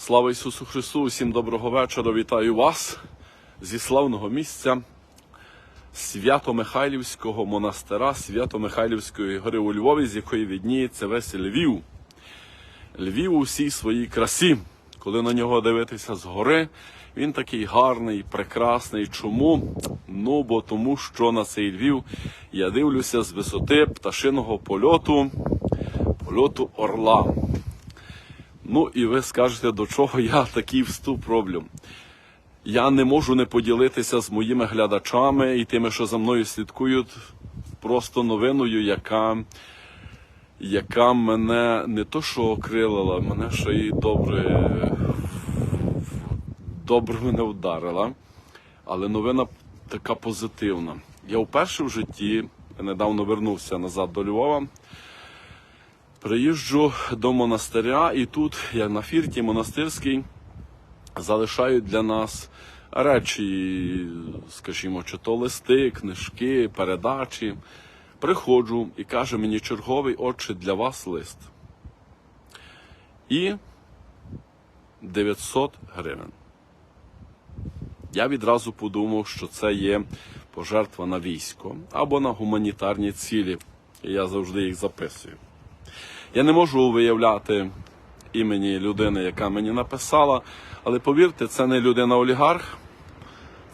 Слава Ісусу Христу! Усім доброго вечора! Вітаю вас зі славного місця Свято-Михайлівського монастира Свято-Михайлівської гори у Львові, з якої відніється весь Львів. Львів у всій своїй красі. Коли на нього дивитися згори, він такий гарний, прекрасний. Чому? Ну, бо тому, що на цей Львів я дивлюся з висоти пташиного польоту, польоту орла. Ну і ви скажете, до чого я такий вступ роблю. Я не можу не поділитися з моїми глядачами і тими, що за мною слідкують, просто новиною, яка, яка мене не то що окрилила, мене ще й добре, добре мене вдарила. Але новина така позитивна. Я вперше в житті недавно вернувся назад до Львова. Приїжджу до монастиря, і тут, як на фірті монастирський, залишають для нас речі, скажімо, чи то листи, книжки, передачі. Приходжу і каже мені черговий отче для вас лист. І 900 гривень. Я відразу подумав, що це є пожертва на військо або на гуманітарні цілі. І я завжди їх записую. Я не можу виявляти імені людини, яка мені написала, але повірте, це не людина олігарх,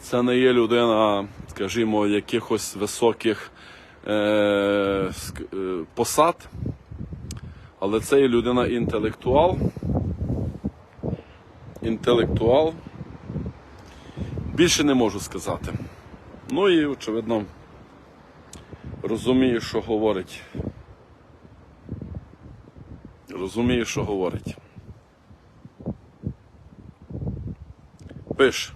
це не є людина, скажімо, якихось високих е, е, посад, але це є людина інтелектуал. Інтелектуал. Більше не можу сказати. Ну і, очевидно, розумію, що говорить розуміє, що говорить. Пише.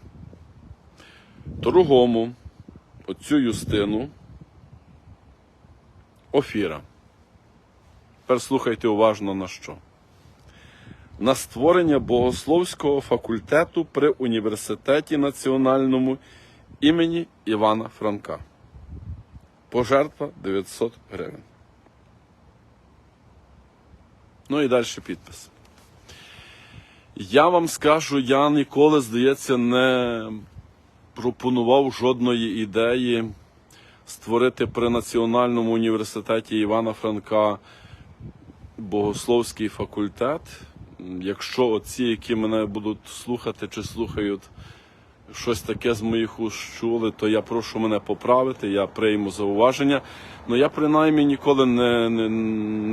Другому оцю юстину офіра. Тепер слухайте уважно на що. На створення богословського факультету при університеті національному імені Івана Франка. Пожертва 900 гривень. Ну і далі підпис. Я вам скажу, я ніколи, здається, не пропонував жодної ідеї створити при Національному університеті Івана Франка богословський факультет. Якщо оці, які мене будуть слухати чи слухають, щось таке з моїх уст чули, то я прошу мене поправити, я прийму зауваження. Ну я принаймні ніколи не, не,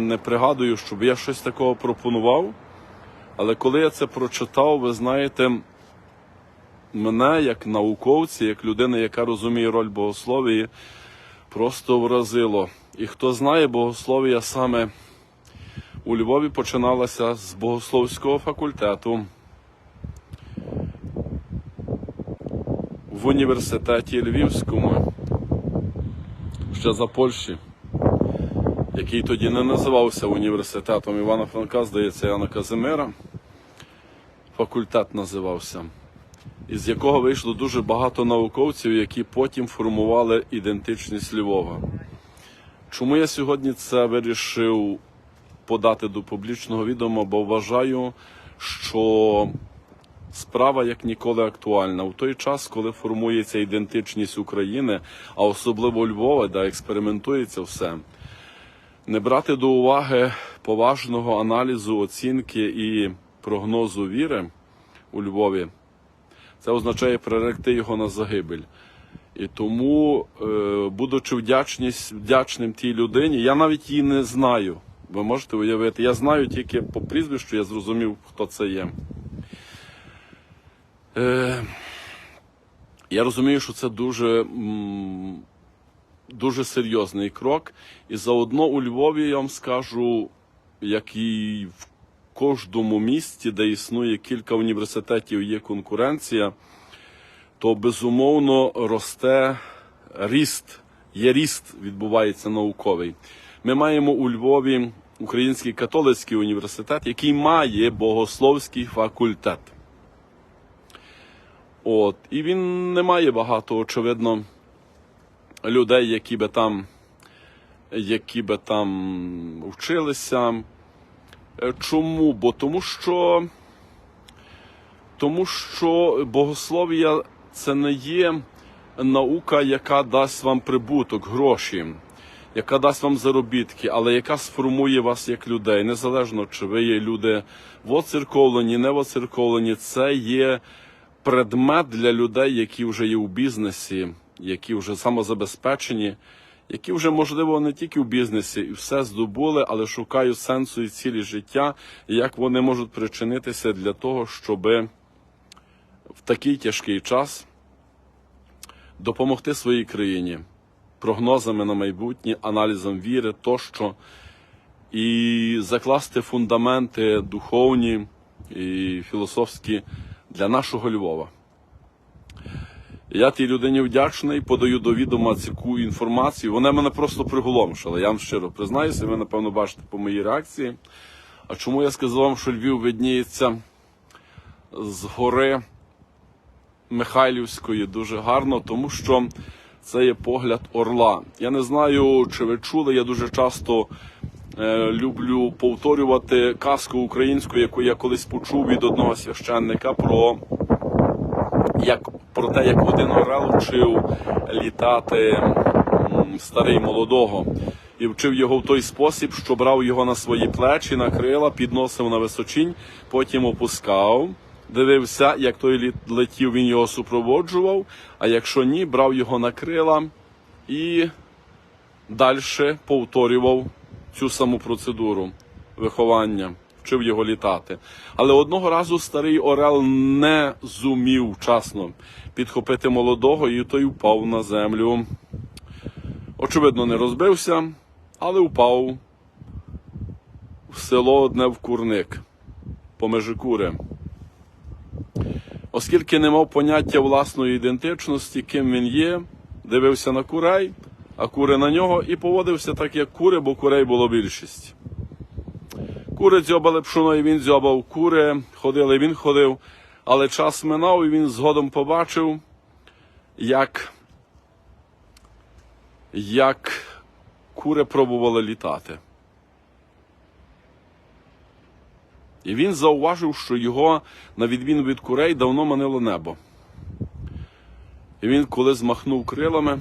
не пригадую, щоб я щось такого пропонував. Але коли я це прочитав, ви знаєте, мене як науковці, як людина, яка розуміє роль богословії, просто вразило. І хто знає, богослов'я саме у Львові починалася з богословського факультету. Університеті Львівському, ще за Польщі, який тоді не називався університетом Івана Франка, здається, Яна Казимира. Факультет називався, із якого вийшло дуже багато науковців, які потім формували ідентичність Львова. Чому я сьогодні це вирішив подати до публічного відома, бо вважаю, що Справа як ніколи актуальна у той час, коли формується ідентичність України, а особливо Львова, де експериментується все, не брати до уваги поважного аналізу, оцінки і прогнозу віри у Львові, це означає приректи його на загибель. І тому, е, будучи вдячність, вдячним тій людині, я навіть її не знаю. Ви можете уявити, я знаю тільки по прізвищу, я зрозумів, хто це є. Е, я розумію, що це дуже, дуже серйозний крок. І заодно у Львові я вам скажу, як і в кожному місті, де існує кілька університетів, є конкуренція, то безумовно росте ріст, є ріст, відбувається науковий. Ми маємо у Львові Український католицький університет, який має богословський факультет. От, і він не має багато, очевидно, людей, які би там, які би там вчилися. Е, Чому? Бо тому що Тому що богослов'я це не є наука, яка дасть вам прибуток, гроші, яка дасть вам заробітки, але яка сформує вас як людей, незалежно чи ви є люди воцерковлені, не воцерковлені. Це є предмет для людей, які вже є у бізнесі, які вже самозабезпечені, які вже, можливо, не тільки в бізнесі і все здобули, але шукають сенсу і цілі життя, як вони можуть причинитися для того, щоби в такий тяжкий час допомогти своїй країні прогнозами на майбутнє, аналізом віри тощо, і закласти фундаменти духовні і філософські для нашого Львова. Я тій людині вдячний, подаю до відома цю інформацію. Вона мене просто приголомшила. Я вам щиро признаюся, ви, напевно, бачите по моїй реакції. А чому я сказав вам, що Львів видніється з гори Михайлівської дуже гарно, тому що це є погляд орла. Я не знаю, чи ви чули, я дуже часто люблю повторювати казку українську, яку я колись почув від одного священника про, як, про те, як один орел вчив літати старий молодого. І вчив його в той спосіб, що брав його на свої плечі, на крила, підносив на височинь, потім опускав дивився, як той летів, він його супроводжував, а якщо ні, брав його на крила і далі повторював цю саму процедуру виховання, вчив його літати. Але одного разу старий Орел не зумів вчасно підхопити молодого, і той впав на землю. Очевидно, не розбився, але впав в село одне в курник по Межикури. Оскільки не мав поняття власної ідентичності, ким він є, дивився на курей, а кури на нього, і поводився так, як кури, бо курей було більшість. Кури дзьобали пшоно, і він дзьобав кури, ходили, він ходив, але час минав, і він згодом побачив, як, як кури пробували літати. І він зауважив, що його, на відміну від курей, давно манило небо. І він, коли змахнув крилами,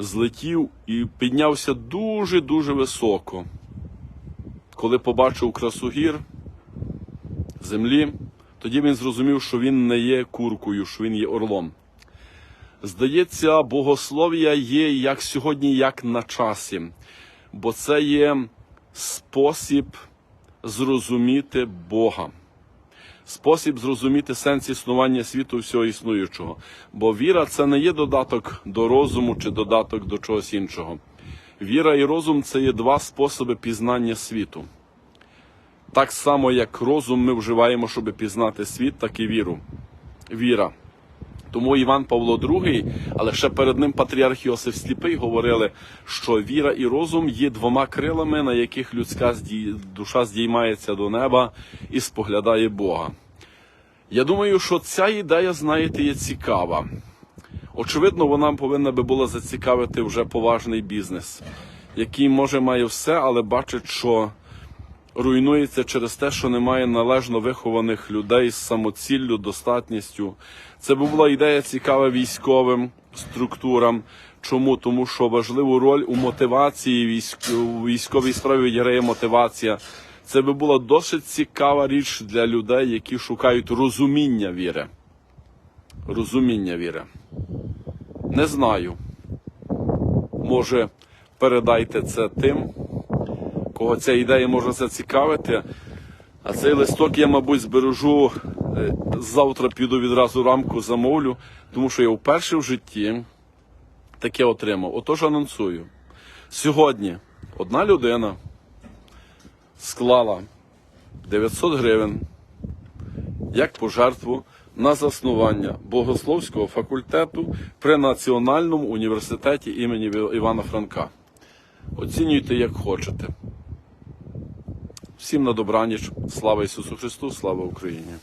злетів і піднявся дуже-дуже високо. Коли побачив красу гір, землі, тоді він зрозумів, що він не є куркою, що він є орлом. Здається, богослов'я є як сьогодні, як на часі, бо це є спосіб зрозуміти Бога, спосіб зрозуміти сенс існування світу всього існуючого. Бо віра це не є додаток до розуму чи додаток до чогось іншого. Віра і розум це є два способи пізнання світу. Так само, як розум ми вживаємо, щоб пізнати світ, так і віру. Віра. Тому Іван Павло II, але ще перед ним патріарх Йосиф Сліпий говорили, що віра і розум є двома крилами, на яких людська душа здіймається до неба і споглядає Бога. Я думаю, що ця ідея, знаєте, є цікава. Очевидно, вона повинна би була зацікавити вже поважний бізнес, який може має все, але бачить, що руйнується через те, що немає належно вихованих людей з самоціллю, достатністю. Це була ідея цікава військовим структурам. Чому? Тому що важливу роль у мотивації військ... у військовій справі відіграє мотивація. Це би була досить цікава річ для людей, які шукають розуміння віри. Розуміння віри. Не знаю. Може, передайте це тим, кого ця ідея може зацікавити. А цей листок я, мабуть, збережу е, завтра піду відразу рамку замовлю, тому що я вперше в житті таке отримав. Отож анонсую. Сьогодні одна людина склала 900 гривень як пожертву на заснування богословського факультету при Національному університеті імені Івана Франка. Оцінюйте, як хочете. Всім на добраніч. Слава Ісусу Христу, слава Україні!